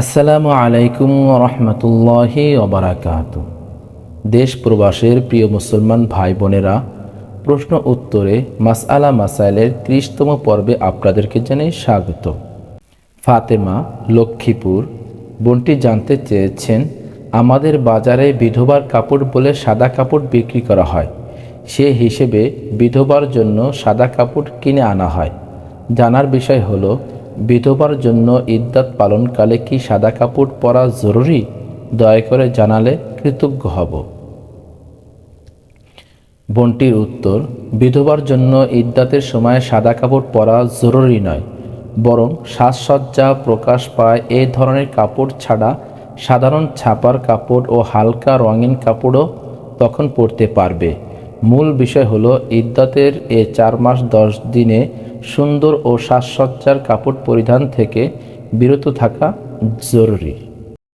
আসসালামু আলাইকুম রহমতুল্লাহি ওবরাকাত। দেশ প্রবাসের প্রিয় মুসলমান ভাই বোনেরা, প্রশ্ন উত্তরে মাসআলা মাসাইলের ত্রিশতম পর্বে আপনাদেরকে জানাই স্বাগত। ফাতেমা লক্ষ্মীপুর, বোনটি জানতে চেয়েছেন, আমাদের বাজারে বিধবার কাপড় বলে সাদা কাপড় বিক্রি করা হয়। সে হিসেবে বিধবার জন্য সাদা কাপড় কিনে আনা হয়। জানার বিষয় হলো বিধবার জন্য ইদ্যাত পালনকালে কি সাদা কাপড় পরা জরুরি? দয়া করে জানালে কৃতজ্ঞ হব। বোনটির উত্তর, বিধবার জন্য ইদ্যাতের সময় সাদা কাপড় পরা জরুরি নয়, বরং সাজসজ্জা প্রকাশ পায় এ ধরনের কাপড় ছাড়া সাধারণ ছাপার কাপড় ও হালকা রঙিন কাপড়ও তখন পরতে পারবে। মূল বিষয় হলো ইদ্যাতের এ চার মাস দশ দিনে সুন্দর ও সাজসজ্জার কাপড় পরিধান থেকে বিরত থাকা জরুরি।